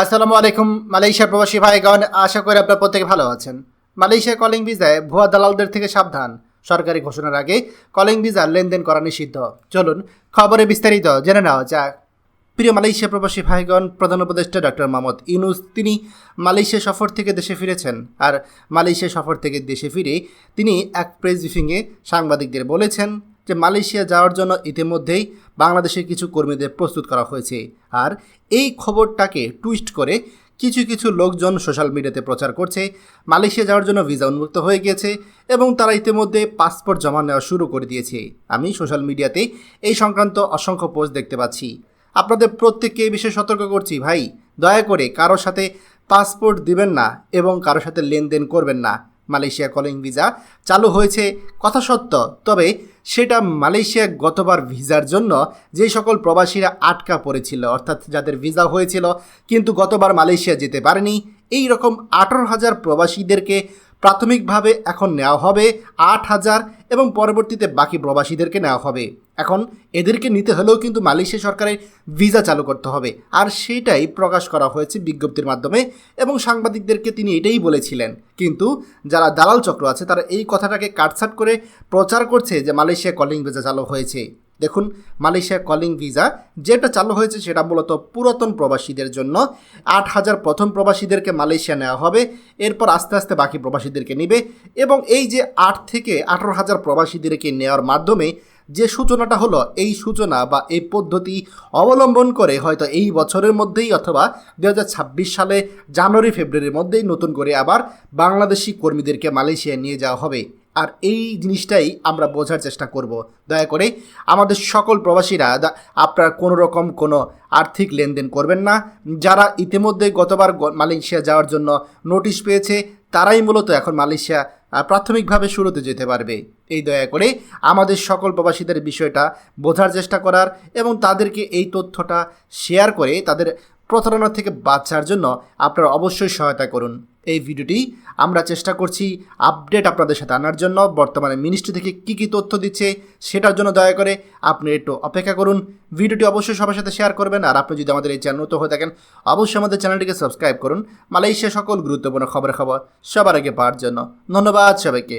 আসসালামু আলাইকুম, মালয়েশিয়া প্রবাসী ভাইগণ, আশা করি আপনার প্রত্যেকে ভালো আছেন। মালয়েশিয়া কলিং ভিসায় ভুয়া দালালদের থেকে সাবধান। সরকারি ঘোষণার আগে কলিং ভিসা লেনদেন করা নিষিদ্ধ। চলুন, খবরে বিস্তারিত জেনে নেওয়া যাক। প্রিয় মালয়েশিয়া প্রবাসী ভাইগণ, প্রধান উপদেষ্টা ডক্টর মোহাম্মদ ইউনুস, তিনি মালয়েশিয়া সফর থেকে দেশে ফিরেছেন। আর মালয়েশিয়া সফর থেকে দেশে ফিরে তিনি এক প্রেস ব্রিফিংয়ে সাংবাদিকদের বলেছেন যে মালয়েশিয়া যাওয়ার জন্য ইতিমধ্যেই বাংলাদেশের কিছু কর্মীদের প্রস্তুত করা হয়েছে। আর এই খবরটাকে টুইস্ট করে কিছু কিছু লোকজন সোশ্যাল মিডিয়াতে প্রচার করছে, মালয়েশিয়া যাওয়ার জন্য ভিসা উন্মুক্ত হয়ে গিয়েছে এবং তারা ইতিমধ্যে পাসপোর্ট জমা নেওয়া শুরু করে দিয়েছে। আমি সোশ্যাল মিডিয়াতে এই সংক্রান্ত অসংখ্য পোস্ট দেখতে পাচ্ছি। আপনাদের প্রত্যেককে এই বিষয়ে সতর্ক করছি, ভাই। দয়া করে কারোর সাথে পাসপোর্ট দিবেন না এবং কারোর সাথে লেনদেন করবেন না। মালয়েশিয়া কলিং ভিসা চালু হয়েছে, কথা সত্য। তবে সেটা মালয়েশিয়া গতবার ভিসার জন্য যে সকল প্রবাসীরা আটকা পড়েছিল, অর্থাৎ যাদের ভিসা হয়েছিল, কিন্তু গতবার মালয়েশিয়া যেতে পারেনি, এই রকম আঠারো হাজার প্রবাসীদেরকে প্রাথমিকভাবে এখন নেওয়া হবে আট হাজার এবং পরবর্তীতে বাকি প্রবাসীদেরকে নেওয়া হবে। এখন এদেরকে নিতে হলেও কিন্তু মালয়েশিয়া সরকারের ভিসা চালু করতে হবে। আর সেটাই প্রকাশ করা হয়েছে বিজ্ঞপ্তির মাধ্যমে এবং সাংবাদিকদেরকে তিনি এটাই বলেছিলেন। কিন্তু যারা দালাল চক্র আছে, তারা এই কথাটাকে কাটছাট করে প্রচার করছে যে মালয়েশিয়া কলিং ভিসা চালু হয়েছে। দেখুন, মালয়েশিয়া কলিং ভিসা যেটা চালু হয়েছে সেটা মূলত পুরাতন প্রবাসীদের জন্য। আট হাজার প্রথম প্রবাসীদেরকে মালয়েশিয়া নেওয়া হবে, এরপর আস্তে আস্তে বাকি প্রবাসীদেরকে নেবে এবং এই যে আট থেকে আঠারো হাজার প্রবাসীদেরকে নেওয়ার মাধ্যমে যে সূচনাটা হলো, এই সূচনা বা এই পদ্ধতি অবলম্বন করে হয়তো এই বছরের মধ্যেই অথবা দু ছাব্বিশ সালে জানুয়ারি, ফেব্রুয়ারির মধ্যেই নতুন করে আবার বাংলাদেশি কর্মীদেরকে মালয়েশিয়ায় নিয়ে যাওয়া হবে। আর এই জিনিসটাই আমরা বোঝার চেষ্টা করব। দয়া করে আমাদের সকল প্রবাসীরা আপনারা কোনো রকম কোনো আর্থিক লেনদেন করবেন না। যারা ইতিমধ্যে গতবার মালয়েশিয়া যাওয়ার জন্য নোটিশ পেয়েছে, তারাই মূলত এখন মালয়েশিয়া প্রাথমিকভাবে শুরুতে যেতে পারবে। এই দয়া করে আমাদের সকল প্রবাসীদের বিষয়টা বোঝার চেষ্টা করার এবং তাদেরকে এই তথ্যটা শেয়ার করে তাদের প্রতারণা থেকে বাঁচার জন্য আপনারা অবশ্যই সহায়তা করুন। এই ভিডিওটি আমরা চেষ্টা করছি আপডেট আপনাদের সাথে আনার জন্য। বর্তমানে মিনিস্ট্রি থেকে কী কী তথ্য দিচ্ছে সেটার জন্য দয়া করে আপনি একটু অপেক্ষা করুন। ভিডিওটি অবশ্যই সবার সাথে শেয়ার করবেন। আর আপনি যদি আমাদের এই চ্যানেল নতুন হয়ে থাকেন, অবশ্যই আমাদের চ্যানেলটিকে সাবস্ক্রাইব করুন। মালয়েশিয়া সকল গুরুত্বপূর্ণ খবরের খবর সবার আগে পাওয়ার জন্য। ধন্যবাদ সবাইকে।